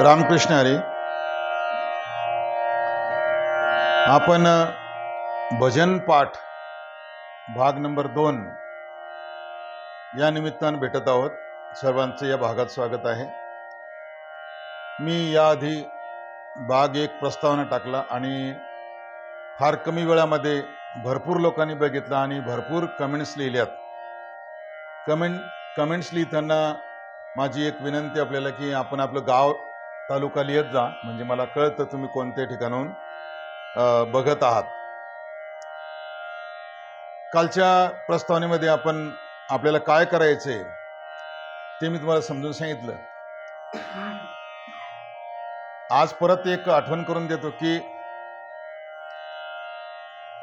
रामकृष्ण हरी. आपण भजन पाठ भाग नंबर दोन या निमित्तानं भेटत आहोत. सर्वांचं या भागात स्वागत आहे. मी याआधी भाग एक प्रस्तावना टाकला आणि फार कमी वेळामध्ये भरपूर लोकांनी बघितला आणि भरपूर कमेंट्स लिहिल्यात. कमेंट कमेंट्स लिहिताना माझी एक विनंती आपल्याला की आपण आपलं गाव तालुका लिहित जा. म्हणजे मला कळतं तुम्ही कोणत्या ठिकाणाहून बघत आहात. कालच्या प्रस्तावनेमध्ये आपण आपल्याला काय करायचंय ते मी तुम्हाला समजून सांगितलं. आज परत एक आठवण करून देतो की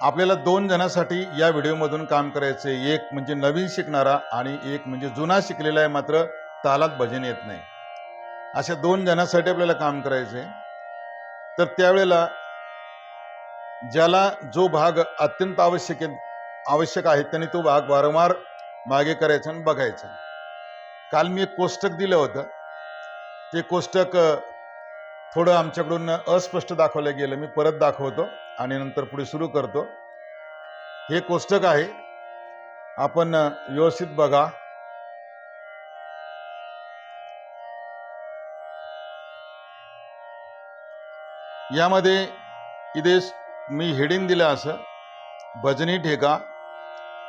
आपल्याला दोन जणांसाठी या व्हिडिओमधून काम करायचे एक म्हणजे नवीन शिकणारा आणि एक म्हणजे जुना शिकलेला आहे मात्र तालात भजन येत नाही. अशा दोन जणांसाठी आपल्याला काम करायचे तर त्यावेळेला ज्याला जो भाग अत्यंत आवश्यक आहे आवश्यक आहे त्याने तो भाग वारंवार मागे करायचा आणि बघायचा. काल मी एक कोष्टक दिलं होतं. ते कोष्टक थोडं आमच्याकडून अस्पष्ट दाखवलं गेलं. मी परत दाखवतो आणि नंतर पुढे सुरू करतो. हे कोष्टक आहे. आपण व्यवस्थित बघा. यामध्ये इथे मी हेडिंग दिलं असं. भजनी ठेका.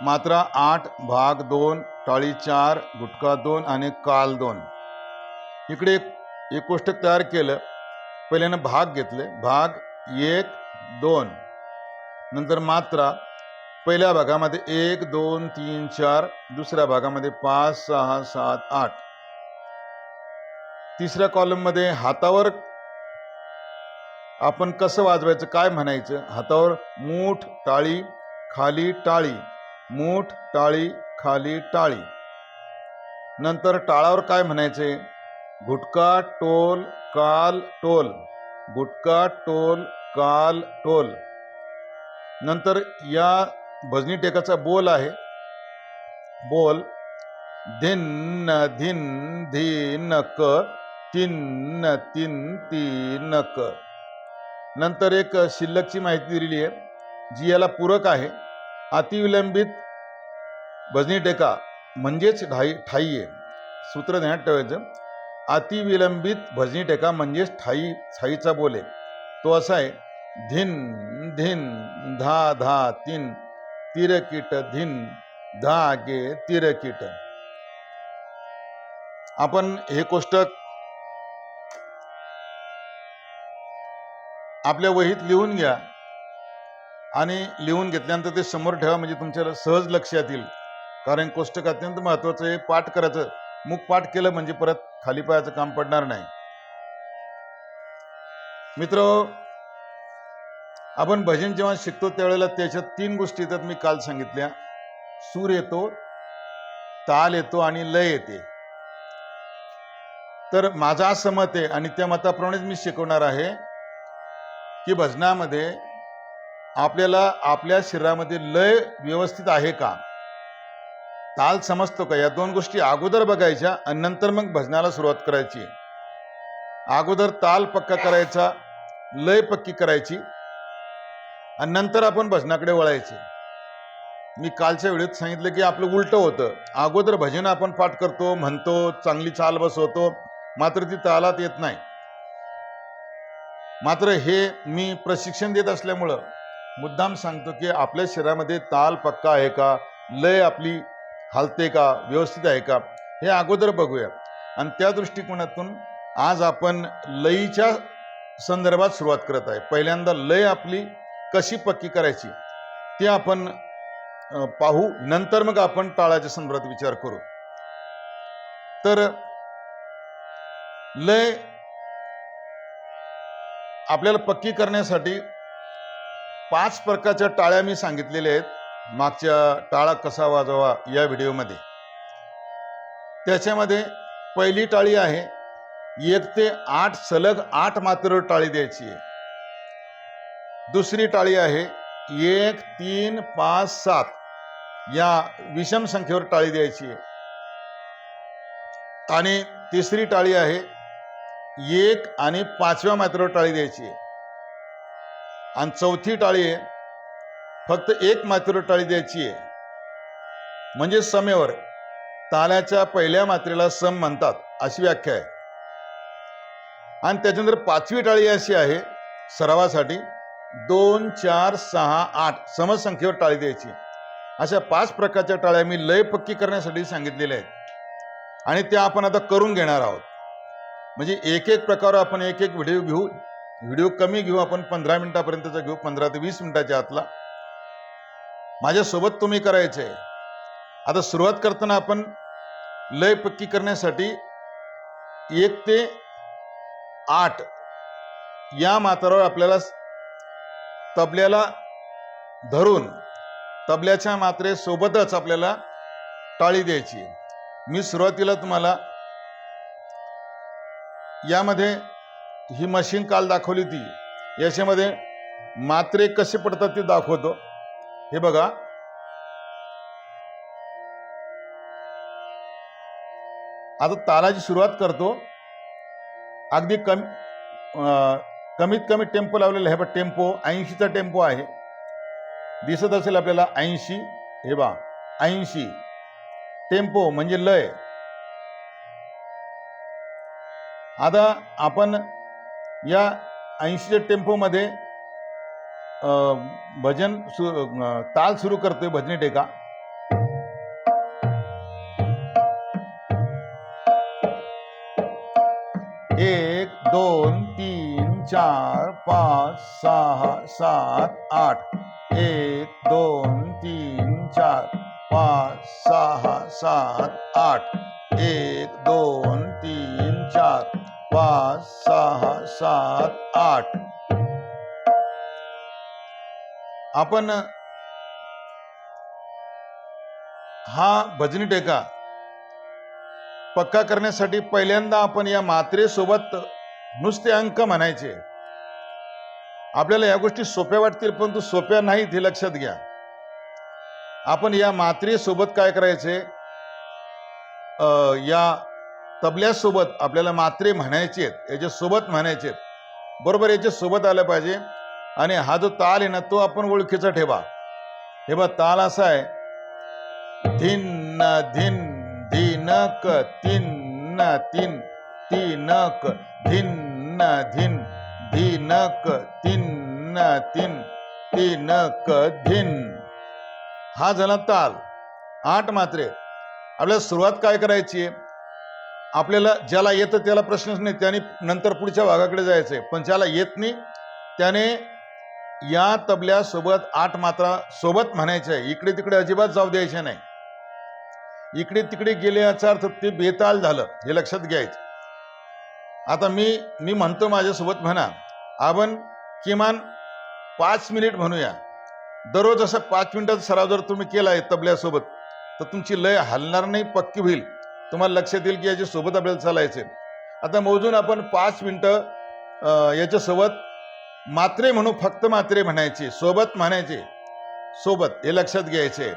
मात्रा आठ भाग दोन टाळी चार गुटका दोन आणि काल दोन. इकडे एक एक कोष्टक तयार केलं. पहिल्यानं भाग घेतले. भाग एक दोन. नंतर मात्रा. पहिल्या भागामध्ये एक दोन तीन चार. दुसऱ्या भागामध्ये पाच सहा सात आठ. तिसऱ्या कॉलममध्ये हातावर आपण कसं वाजवायचं काय म्हणायचं? हातावर मूठ टाळी खाली टाळी. मूठ टाळी खाली टाळी. नंतर टाळावर काय म्हणायचे? गुटका टोल काल टोल. गुटका टोल काल टोल. नंतर या भजनी टेकाचा बोल आहे. बोल धिन धिन धिन क तीन तीन तीन क नंतर एक शिल्लकची माहिती दिलेली आहे जी याला पूरक आहे. अतिविलंबित भजनी टेका म्हणजेच ढाई ठाई आहे. सूत्र ध्यानात ठेवायचं. अतिविलंबित भजनी टेका म्हणजेच ठाई ठाईचा बोल आहे. तो असा आहे. धिन धिन धा धा तीन तिरकीट धिन धा गे तिरकीट. आपण हे कोष्टक आपल्या वहीत लिहून घ्या. आणि लिहून घेतल्यानंतर ते समोर ठेवा म्हणजे तुमच्याला सहज लक्षात येईल. कारण कोष्टक अत्यंत महत्वाचं आहे. पाठ करायचं मुख पाठ केलं म्हणजे परत खाली पायाचं काम पडणार नाही. मित्र आपण भजन जेव्हा शिकतो त्यावेळेला त्याच्यात तीन गोष्टी येतात मी काल सांगितल्या. सूर येतो ताल येतो आणि लय येते. तर माझा असं मत आहे आणि त्या मताप्रमाणेच मी शिकवणार आहे. की भजनामध्ये आपल्याला आपल्या शरीरामध्ये लय व्यवस्थित आहे का? ताल समजतो का? या दोन गोष्टी अगोदर बघायच्या आणि नंतर मग भजनाला सुरुवात करायची. अगोदर ताल पक्का करायचा लय पक्की करायची आणि नंतर आपण भजनाकडे वळायचे. मी कालच्या वेळेत सांगितलं की आपलं उलटं होतं. अगोदर भजन आपण पाठ करतो म्हणतो चांगली चाल बसवतो मात्र ती तालात येत नाही. मात्र हे मी प्रशिक्षण देत असल्यामुळं मुद्दाम सांगतो की आपल्या शरीरामध्ये ताल पक्का आहे का? लय आपली हालते का? व्यवस्थित आहे का? हे अगोदर बघूया. आणि त्या दृष्टिकोनातून आज आपण लयीच्या संदर्भात सुरुवात करत आहे. पहिल्यांदा लय आपली कशी पक्की करायची ते आपण पाहू. नंतर मग आपण ताळाच्या संदर्भात विचार करू. तर लय आपल्याला पक्की करण्यासाठी पाच प्रकारच्या टाळ्या मी सांगितलेल्या आहेत. मागच्या टाळा कसा वाजवा या व्हिडिओमध्ये. त्याच्यामध्ये पहिली टाळी आहे एक ते आठ सलग आठ मात्र टाळी द्यायची आहे. दुसरी टाळी आहे एक तीन पाच सात या विषम संख्येवर टाळी द्यायची आहे. आणि तिसरी टाळी आहे एक आणि पाचव्या मात्रेवर टाळी द्यायची. आहे आणि चौथी टाळी आहे फक्त एक मात्रेवर टाळी द्यायची. आहे म्हणजे समेवर ताल्याच्या पहिल्या मात्रेला सम म्हणतात अशी व्याख्या आहे. आणि त्याच्यानंतर पाचवी टाळी अशी आहे सरावासाठी दोन चार सहा आठ समसंख्येवर टाळी द्यायची. अशा पाच प्रकारच्या टाळ्या मी लय पक्की करण्यासाठी सांगितलेल्या आहेत. आणि त्या आपण आता करून घेणार आहोत. म्हणजे एक एक प्रकार आपण एक एक व्हिडिओ घेऊ. व्हिडिओ कमी घेऊ आपण पंधरा मिनिटापर्यंतचा घेऊ पंधरा ते वीस मिनिटाच्या आतला. माझ्यासोबत तुम्ही करायचे. आता सुरुवात करताना आपण लय पक्की करण्यासाठी एक ते आठ या मात्रावर आपल्याला तबल्याला धरून तबल्याच्या मात्रेसोबतच आपल्याला टाळी द्यायची. मी सुरुवातीला तुम्हाला यामध्ये ही मशीन काल दाखवली ती याच्यामध्ये मात्रे कसे पडतात ते दाखवतो. हे बघा. आता तालाची सुरुवात करतो. अगदी कमी अं, कमीत कमी टेम्पो लावलेला आहे. बा टेम्पो ऐंशीचा टेम्पो आहे. दिसत असेल आपल्याला ऐंशी. हे बा ऐंशी. टेम्पो म्हणजे लय. आता आपण या ऐंशीच्या टेम्पोमध्ये अं, भजन सु ताल सुरू करतोय भजनी टेका. एक दोन तीन चार पाच सहा सात आठ. एक दोन तीन चार पाच सहा सात आठ. एक दोन सहा सात आठ. आपण हा भजनी टेका पक्का करण्यासाठी पहिल्यांदा आपण या मात्रेसोबत नुसते अंक म्हणायचे. आपल्याला या गोष्टी सोप्या वाटतील परंतु सोप्या नाहीत हे लक्षात घ्या. आपण या मात्रेसोबत काय करायचे? अं, या तबल्यासोबत आपल्याला मात्रे म्हणायचे आहेत याच्यासोबत म्हणायचे आहेत. बरोबर याच्या सोबत आलं पाहिजे. आणि हा जो ताल आहे ना तो आपण ओळखीचा ठेवा. हे बा ताल असा आहे. धिन धिन धिनक तीन तीन तीनक धिन धिन धिनक तीन तीन तीनक धिन. हा झाला ताल. आठ मात्रे. आपल्याला सुरुवात काय करायची आहे? आपल्याला ज्याला येतं त्याला प्रश्नच नाही. त्याने नंतर पुढच्या भागाकडे जायचंय. पण ज्याला येत नाही त्याने या तबल्यासोबत आठ मात्रा सोबत म्हणायच्या. आहे इकडे तिकडे अजिबात जाऊ द्यायचे नाही. इकडे तिकडे गेले याचा अर्थ ते बेताल झालं. हे लक्षात घ्यायचं. आता मी मी म्हणतो माझ्यासोबत म्हणा आपण किमान पाच मिनिट म्हणूया. दररोज असं पाच मिनिटाचा सराव जर तुम्ही केला आहे तबल्यासोबत तर तुमची लय हलणार नाही पक्की होईल. तुम्हाला लक्षात येईल की याच्यासोबत आपल्याला चालायचे आता मोजून आपण पाच मिनटं याच्यासोबत मात्रे म्हणू फक्त मात्रे म्हणायचे सोबत म्हणायचे. सोबत हे लक्षात घ्यायचे.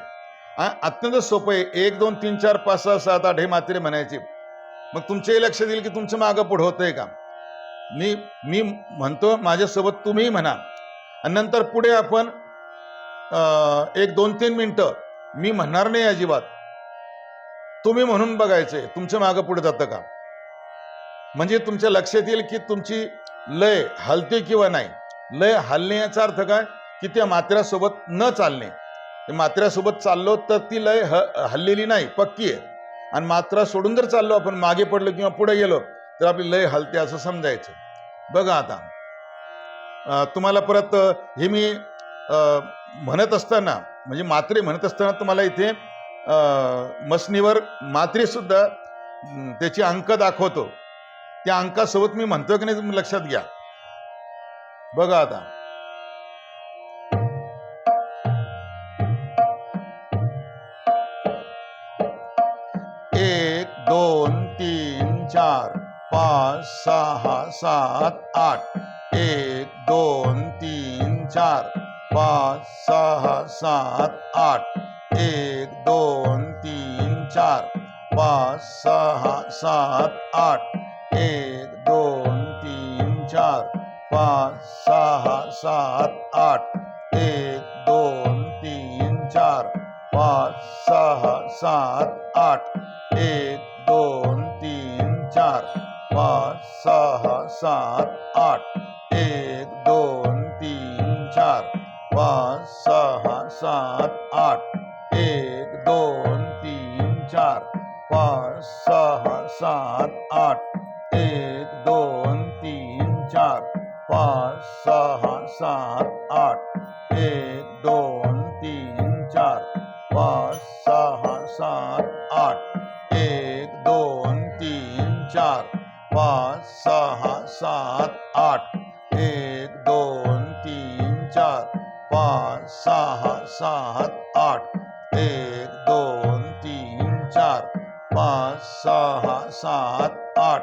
अत्यंत सोपं आहे. एक दोन तीन चार पाच सहा सात आठ हे मात्रे म्हणायचे. मग तुमच्याही लक्षात येईल की तुमचं मागं पुढं होतंय का? मी मी म्हणतो माझ्यासोबत तुम्ही म्हणा. आणि नंतर पुढे आपण एक दोन तीन मिनटं मी म्हणणार नाही अजिबात. तुम्ही म्हणून बघायचे तुमच्या मागं पुढे जातं का? म्हणजे तुमच्या लक्षात येईल की तुमची लय हलते किंवा नाही. लय हलणे याचा अर्थ काय? की त्या मात्र्यासोबत न चालणे. मात्र्यासोबत चाललो तर ती लय ह हललेली नाही पक्की आहे. आणि मात्रा सोडून जर चाललो आपण मागे पडलो किंवा पुढे गेलो तर आपली लय हलते असं समजायचं. बघा आता. तुम्हाला परत हे मी म्हणत असताना म्हणजे मात्रे म्हणत असताना तुम्हाला इथे मसनीवर मात्रीसुद्धा सुद्धा अंक दाखवतो. त्या अंकासोबत मी म्हणतो की नाही तुम्ही लक्षात घ्या. बघा आता. एक दोन तीन चार पाच सहा सात आठ. एक दोन तीन चार पाच सहा सात आठ. एक दोन तीन चार पाच सहा सात आठ. एक दोन तीन चार पाच सहा सात आठ. एक दोन तीन चार पाच सहा सात आठ. एक दोन तीन चार पाच सहा सात दोन, तीन, चार, पाच, सहा, सात, आठ. एक, दोन, तीन, चार, पाच, सहा, सात, आठ. एक, दोन, तीन, चार, पाच, सहा, सात, आठ.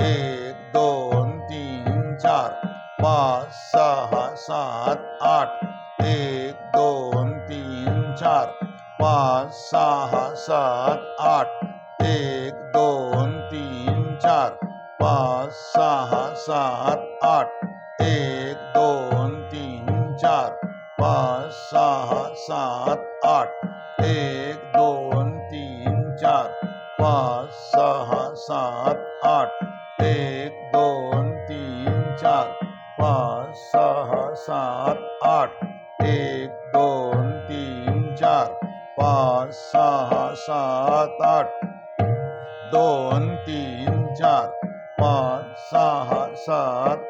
एक चार, पाच सहा सात, आठ, एक दोन तीन, चार, पाच सहा सात, आठ, एक दोन तीन, चार, पाच सहा सात, आठ, एक दोन तीन, चार, पाच सहा सात, आठ दोन तीन, चार, पाच सहा सात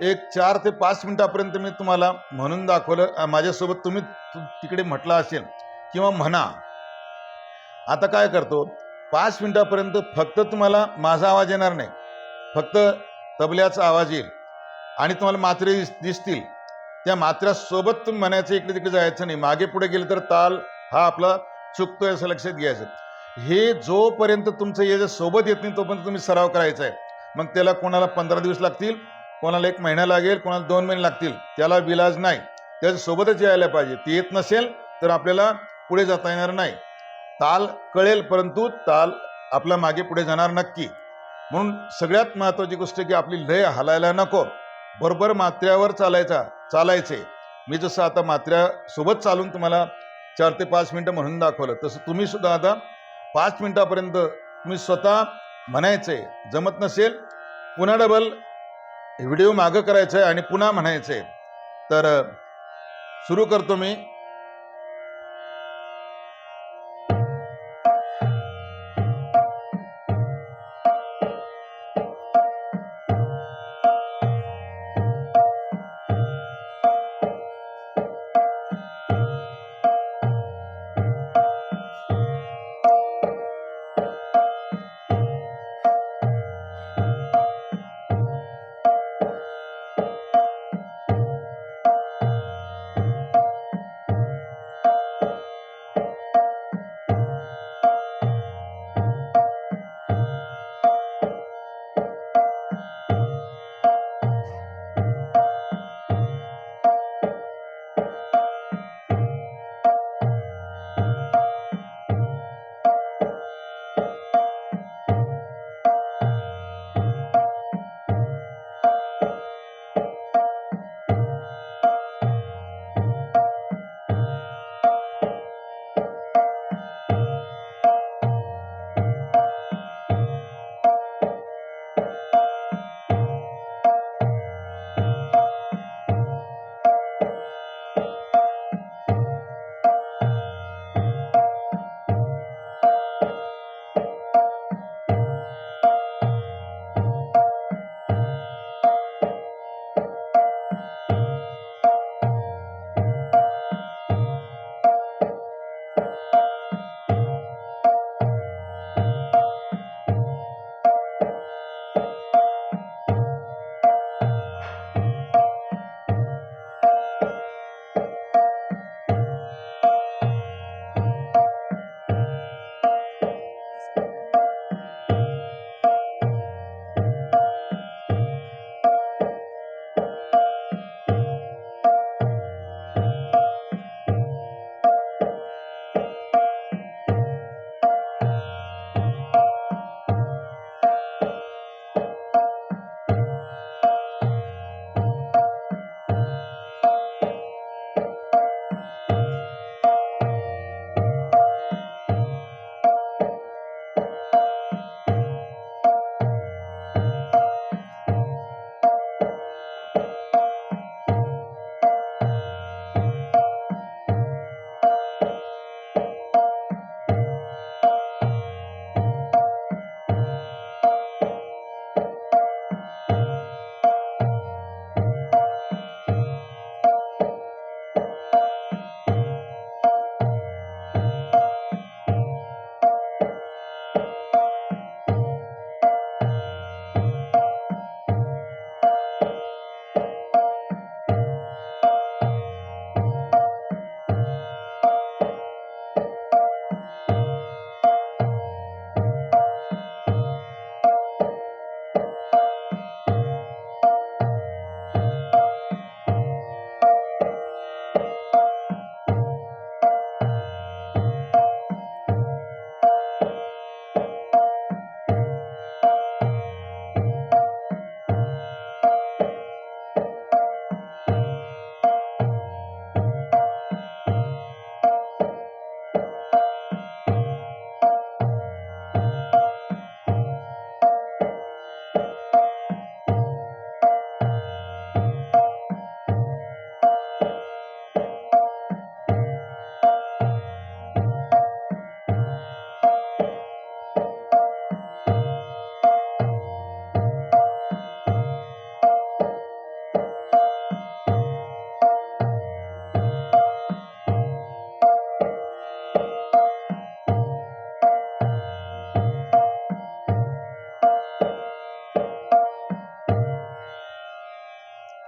एक चार ते पाच मिनिटापर्यंत मी तुम्हाला म्हणून दाखवलं माझ्यासोबत तुम्ही तिकडे म्हटलं असेल किंवा म्हणा. आता काय करतो पाच मिनिटापर्यंत फक्त तुम्हाला माझा आवाज येणार नाही. फक्त तबल्याचा आवाज येईल आणि तुम्हाला मात्रे दिस- दिसतील. त्या मात्र्यासोबत तुम्ही म्हणायचं इकडे तिकडे जायचं नाही. मागे पुढे गेलं तर ताल हा आपला चुकतोय असं लक्षात घ्यायचं. हे जोपर्यंत तुमचं याच्या सोबत येत नाही तोपर्यंत तुम्ही सराव करायचा आहे. मग त्याला कोणाला पंधरा दिवस लागतील? कोणाला एक महिना लागेल कोणाला दोन महिने लागतील त्याला विलाज नाही. त्याच्या सोबतच यायला पाहिजे. ते येत नसेल तर आपल्याला पुढे जाता येणार नाही. ताल कळेल परंतु ताल आपला मागे पुढे जाणार नक्की. म्हणून सगळ्यात महत्वाची गोष्ट की आपली लय हलायला नको. बरोबर मात्र्यावर चालायचा चालायचे. मी जसं आता मात्र्यासोबत चालून तुम्हाला चार ते पाच मिनटं म्हणून दाखवलं तसं तुम्ही सुद्धा आता पाच मिनिटापर्यंत तुम्ही स्वतः म्हणायचंय जमत नसेल पुन्हा डबल व्हिडिओ मागं करायचं आहे आणि पुन्हा म्हणायचंय. तर सुरू करतो मी.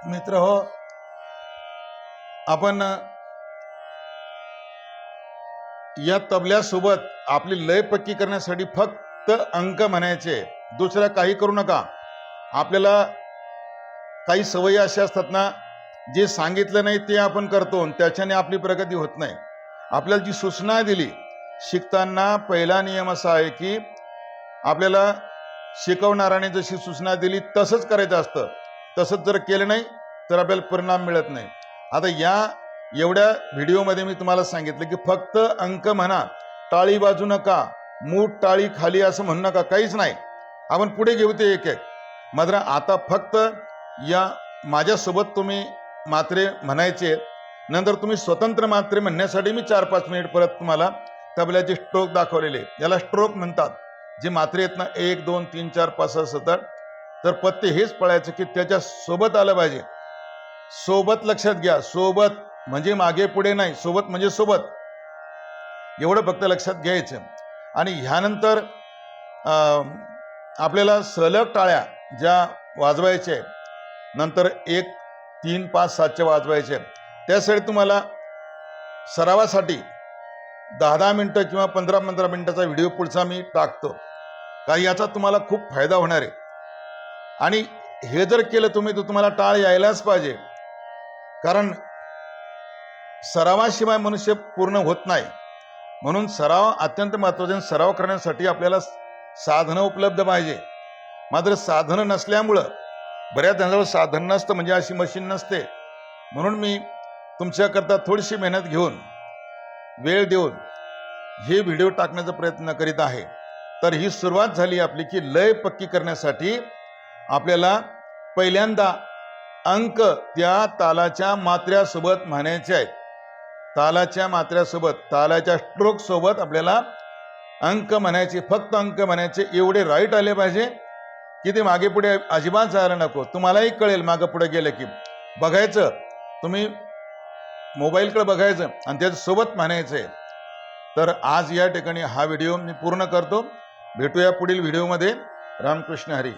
मित्र हो आपण या तबल्यासोबत आपली लय पक्की करण्यासाठी फक्त अंक म्हणायचे. दुसरं काही करू नका. आपल्याला काही सवयी अशा असतात ना जे सांगितलं नाही ते आपण करतो आणि त्याच्याने आपली प्रगती होत नाही. आपल्याला जी सूचना दिली शिकताना पहिला नियम असा आहे की आपल्याला शिकवणाऱ्याने जशी सूचना दिली तसंच करायचं असतं. तसंच जर केलं नाही तर आपल्याला परिणाम मिळत नाही. आता या एवढ्या व्हिडिओमध्ये मी तुम्हाला सांगितलं की फक्त अंक म्हणा टाळी बाजू नका मूठ टाळी खाली असं म्हणू नका काहीच नाही. आपण पुढे घेऊ ते एक एक. मात्र आता फक्त या माझ्यासोबत तुम्ही मात्रे म्हणायचे. नंतर तुम्ही स्वतंत्र मात्रे म्हणण्यासाठी मी चार पाच मिनिट परत तुम्हाला तबल्याचे स्ट्रोक दाखवलेले. याला स्ट्रोक म्हणतात. जे मात्रे आहेत ना एक दोन तीन चार पाच सहा सतत तर पत्ते हेच पळायचं की त्याच्या सोबत आलं पाहिजे. सोबत लक्षात घ्या. सोबत म्हणजे मागे पुढे नाही. सोबत म्हणजे सोबत. एवढं फक्त लक्षात घ्यायचं. आणि ह्यानंतर आपल्याला सलग टाळ्या ज्या वाजवायच्या नंतर एक तीन पाच सातच्या वाजवायचे. त्यासाठी तुम्हाला सरावासाठी दहा दहा मिनटं किंवा पंधरा पंधरा मिनटाचा व्हिडिओ पुढचा मी टाकतो. का याचा तुम्हाला खूप फायदा होणार आहे. आणि हे जर केलं तुम्ही तर तुम्हाला टाळ यायलाच पाहिजे. कारण सरावाशिवाय मनुष्य पूर्ण होत नाही. म्हणून सराव अत्यंत महत्त्वाचे आणि सराव करण्यासाठी आपल्याला साधनं उपलब्ध पाहिजे. मात्र साधनं नसल्यामुळं बऱ्याच जणांजवळ साधन नसतं म्हणजे अशी मशीन नसते. म्हणून मी तुमच्याकरता थोडीशी मेहनत घेऊन वेळ देऊन हे व्हिडिओ टाकण्याचा प्रयत्न करीत आहे. तर ही सुरुवात झाली आपली की लय पक्की करण्यासाठी आपल्याला पहिल्यांदा अंक त्या तालाच्या मात्र्यासोबत म्हणायचे आहेत. तालाच्या मात्र्यासोबत तालाच्या स्ट्रोक सोबत आपल्याला अंक म्हणायचे फक्त अंक म्हणायचे एवढे राईट आले पाहिजे. की ते मागे पुढे अजिबात जायला नको. तुम्हालाही कळेल मागे पुढे गेलं की. बघायचं तुम्ही मोबाईलकडे बघायचं आणि त्याच्यासोबत म्हणायचं. आहे तर आज या ठिकाणी हा व्हिडिओ मी पूर्ण करतो. भेटूया पुढील व्हिडिओमध्ये. रामकृष्ण हरी.